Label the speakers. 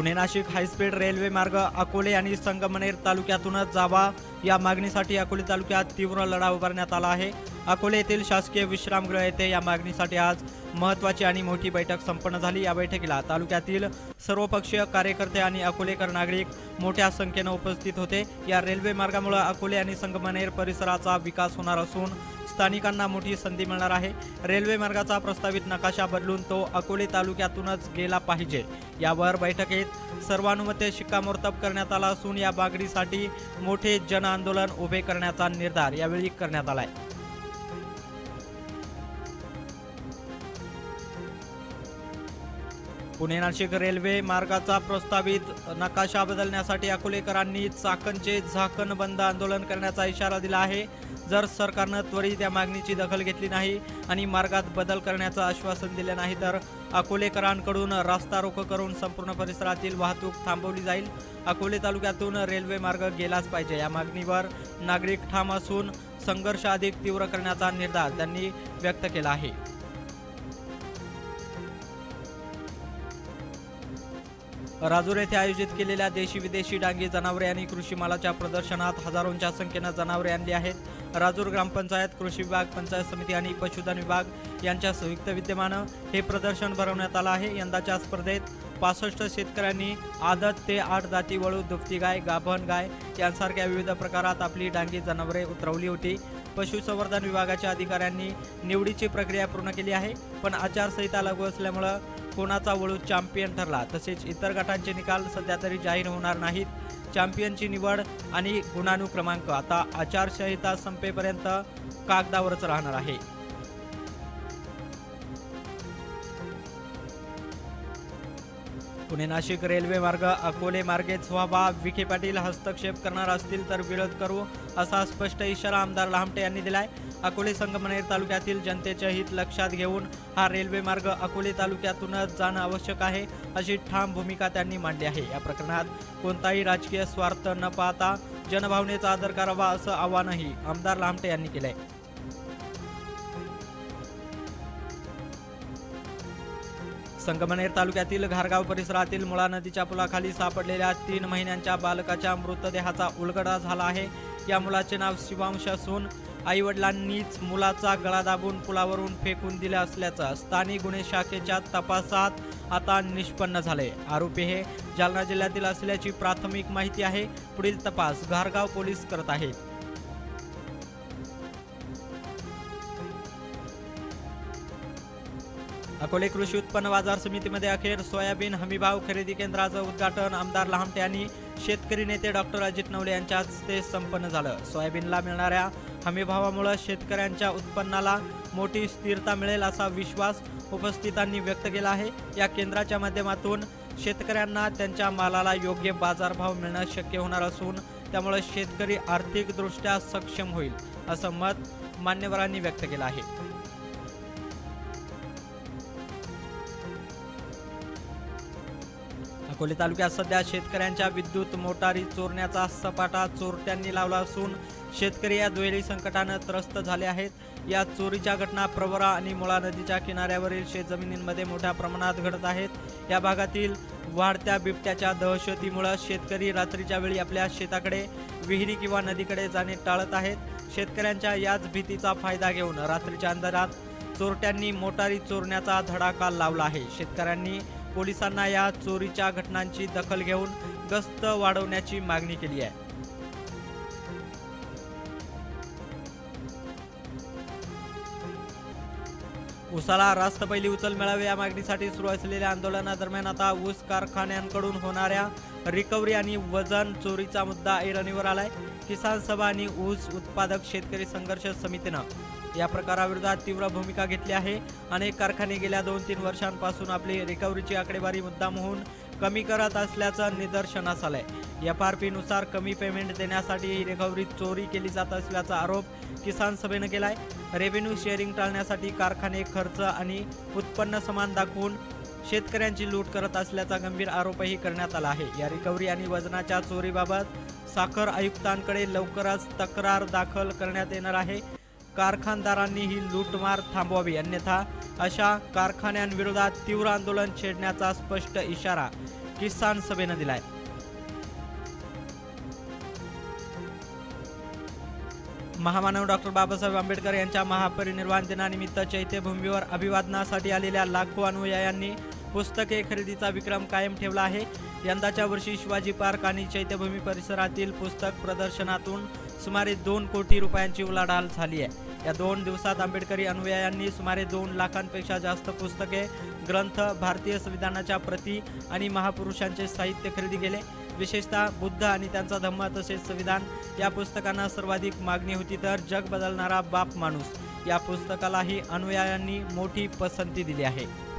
Speaker 1: Pune Nashik high speed railway मार्ग अकोले आणि संगमनेर तालुक्यातूनच जावा. या मागणीसाठी अकोले तालुक्यात तीव्र लढा उभारण्यात आला आहे. अकोले येथील शासकीय विश्रामगृह येथे या मागणीसाठी आज महत्त्वाची आणि मोठी बैठक संपन्न झाली. या बैठकीला तालुक्यातील सर्वपक्षीय कार्यकर्ते आणि अकोलेकर नागरिक मोठ्या संख्येनं उपस्थित होते. या रेल्वे मार्गामुळे अकोले आणि संगमनेर परिसराचा विकास होणार असून स्थानिकांना मोठी संधी मिळणार आहे. रेल्वे मार्गाचा प्रस्तावित नकाशा बदलून तो अकोले तालुक्यातूनच गेला पाहिजे. यावर बैठकीत सर्वानुमते शिक्कामोर्तब करण्यात आला असून या मागणीसाठी मोठे जन आंदोलन उभे करण्याचा निर्धार यावेळी करण्यात आलाय. पुणे नाशिक रेल्वे मार्गाचा प्रस्तावित नकाशा बदलण्यासाठी अकोलेकरांनी चाकणचे झाकण बंद आंदोलन करण्याचा इशारा दिला आहे. जर सरकारनं त्वरित या मागणीची दखल घेतली नाही आणि मार्गात बदल करण्याचं आश्वासन दिले नाही तर अकोलेकरांकडून रास्ता रोको करून संपूर्ण परिसरातील वाहतूक थांबवली जाईल. अकोले तालुक्यातून रेल्वे मार्ग गेलाच पाहिजे. या मागणीवर नागरिक ठाम असून संघर्ष अधिक तीव्र करण्याचा निर्धार त्यांनी व्यक्त केला आहे. राजूर येथे आयोजित केलेल्या देशी विदेशी डांगी जनावरे आणि कृषी मालाच्या प्रदर्शनात हजारोंच्या संख्येनं जनावरे आणली आहेत. राजूर ग्रामपंचायत कृषी विभाग पंचायत समिती आणि पशुधन विभाग यांच्या संयुक्त विद्यमानं हे प्रदर्शन भरवण्यात आलं आहे. यंदाच्या स्पर्धेत पासष्ट शेतकऱ्यांनी आदत ते आठ जाती वळू दुपती गाय गाभण गाय यांसारख्या विविध प्रकारात आपली डांगी जनावरे उतरवली होती. पशुसंवर्धन विभागाच्या अधिकाऱ्यांनी निवडीची प्रक्रिया पूर्ण केली आहे. पण आचारसंहिता लागू असल्यामुळं कोणाचा वळू चॅम्पियन ठरला. तसेच इतर गटांचे निकाल सध्या तरी जाहीर होणार नाहीत. चॅम्पियनची निवड आणि गुणानुक्रमांक. आता आचारसंहिता संपेपर्यंत कागदावरच राहणार आहे. पुणे नाशिक रेल्वे मार्ग अकोले मार्गेच व्हावा विखे पाटील हस्तक्षेप करणार असतील तर विरोध करू असा स्पष्ट इशारा आमदार लहामटे यांनी दिलाय. अकोले संगमनेर तालुक्यातील जनतेचे हित लक्षात घेऊन हा रेल्वे मार्ग अकोले तालुक्यातूनच जाणं आवश्यक आहे अशी ठाम भूमिका त्यांनी मांडली आहे. या प्रकरणात कोणताही राजकीय स्वार्थ न पाहता जनभावनेचा आदर करावा असं आवाहनही आमदार लहामटे यांनी केलंय. संगमनेर तालुक्यातील घारगाव परिसरातील मुळा नदीच्या पुलाखाली सापडलेल्या तीन महिन्यांच्या बालकाच्या मृतदेहाचा उलगडा झाला आहे. या मुलाचे नाव शिवांश असून आईवडिलांनीच मुलाचा गळा दाबून पुलावरून फेकून दिला असल्याचं स्थानिक गुन्हे शाखेच्या तपासात आता निष्पन्न झाले. आरोपी हे जालना जिल्ह्यातील असल्याची प्राथमिक माहिती आहे. पुढील तपास घारगाव पोलीस करत आहेत. अकोले कृषी उत्पन्न बाजार समितीमध्ये अखेर सोयाबीन हमीभाव खरेदी केंद्राचं उद्घाटन आमदार लहामटे आणि शेतकरी नेते डॉक्टर अजित नवले यांच्या हस्ते संपन्न झालं. सोयाबीनला मिळणाऱ्या हमीभावामुळे शेतकऱ्यांच्या उत्पन्नाला मोठी स्थिरता मिळेल असा विश्वास उपस्थितांनी व्यक्त केला आहे. या केंद्राच्या माध्यमातून शेतकऱ्यांना त्यांच्या मालाला योग्य बाजारभाव मिळणं शक्य होणार असून त्यामुळे शेतकरी आर्थिकदृष्ट्या सक्षम होईल असं मत मान्यवरांनी व्यक्त केलं आहे. अकोले तालुक्यात सध्या शेतकऱ्यांच्या विद्युत मोटारी चोरण्याचा सपाटा चोरट्यांनी लावला असून शेतकरी या दुहेरी संकटानं त्रस्त झाले आहेत. या चोरीच्या घटना प्रवरा आणि मुळा नदीच्या किनाऱ्यावरील शेतजमिनींमध्ये मोठ्या प्रमाणात घडत आहेत. या भागातील वाढत्या बिबट्याच्या दहशतीमुळे शेतकरी रात्रीच्या वेळी आपल्या शेताकडे विहिरी किंवा नदीकडे जाणे टाळत आहेत. शेतकऱ्यांच्या याच भीतीचा फायदा घेऊन रात्रीच्या अंधारात चोरट्यांनी मोटारी चोरण्याचा धडाका लावला आहे. शेतकऱ्यांनी पोलिसांना या चोरीच्या घटनांची दखल घेऊन गस्त वाढवण्याची मागणी केली आहे. ऊसाला रास्त पहिली उचल मिळावी या मागणीसाठी सुरू असलेल्या आंदोलनादरम्यान आता ऊस कारखान्यांकडून होणाऱ्या रिकव्हरी आणि वजन चोरीचा मुद्दा ऐरणीवर आलाय. किसान सभा आणि ऊस उत्पादक शेतकरी संघर्ष समितीनं या प्रकाराविरोधात तीव्र भूमिका घेतली आहे. अनेक कारखाने गेल्या दोन तीन वर्षांपासून आपली रिकव्हरीची आकडेवारी मुद्दाम होऊन कमी करत असल्याचं निदर्शनास आलंय एफ आर पीनुसार कमी पेमेंट देण्यासाठी ही रिकव्हरी चोरी केली जात असल्याचा आरोप किसान सभेनं केलाय. रेव्हेन्यू शेअरिंग टाळण्यासाठी कारखाने खर्च आणि उत्पन्न समान दाखवून शेतकऱ्यांची लूट करत असल्याचा गंभीर आरोपही करण्यात आला आहे. या रिकव्हरी आणि वजनाच्या चोरीबाबत साखर आयुक्तांकडे लवकरच तक्रार दाखल करण्यात येणार आहे. कारखानदारांनी ही लूटमार थांबवावी अन्यथा अशा कारखान्यांविरोधात तीव्र आंदोलन छेडण्याचा स्पष्ट इशारा किसान सभेनं दिलाय. महामानव डॉक्टर बाबासाहेब आंबेडकर यांच्या महापरिनिर्वाण दिनानिमित्त चैत्यभूमीवर अभिवादनासाठी आलेल्या लाखो अनुयायांनी पुस्तके खरेदीचा विक्रम कायम ठेवला आहे. यंदाच्या वर्षी शिवाजी पार्क आणि चैत्यभूमी परिसरातील पुस्तक प्रदर्शनातून सुमारे दोन कोटी रुपयांची उलाढाल झाली आहे. या दोन दिवसात आंबेडकरी अनुयायांनी सुमारे दोन लाखांपेक्षा जास्त पुस्तके ग्रंथ भारतीय संविधानाच्या प्रती आणि महापुरुषांचे साहित्य खरेदी केले. विशेषतः बुद्ध आणि त्यांचा धम्म तसेच संविधान या पुस्तकांना सर्वाधिक मागणी होती तर जग बदलणारा बाप माणूस. या पुस्तकालाही अनुयायांनी मोठी पसंती दिली आहे.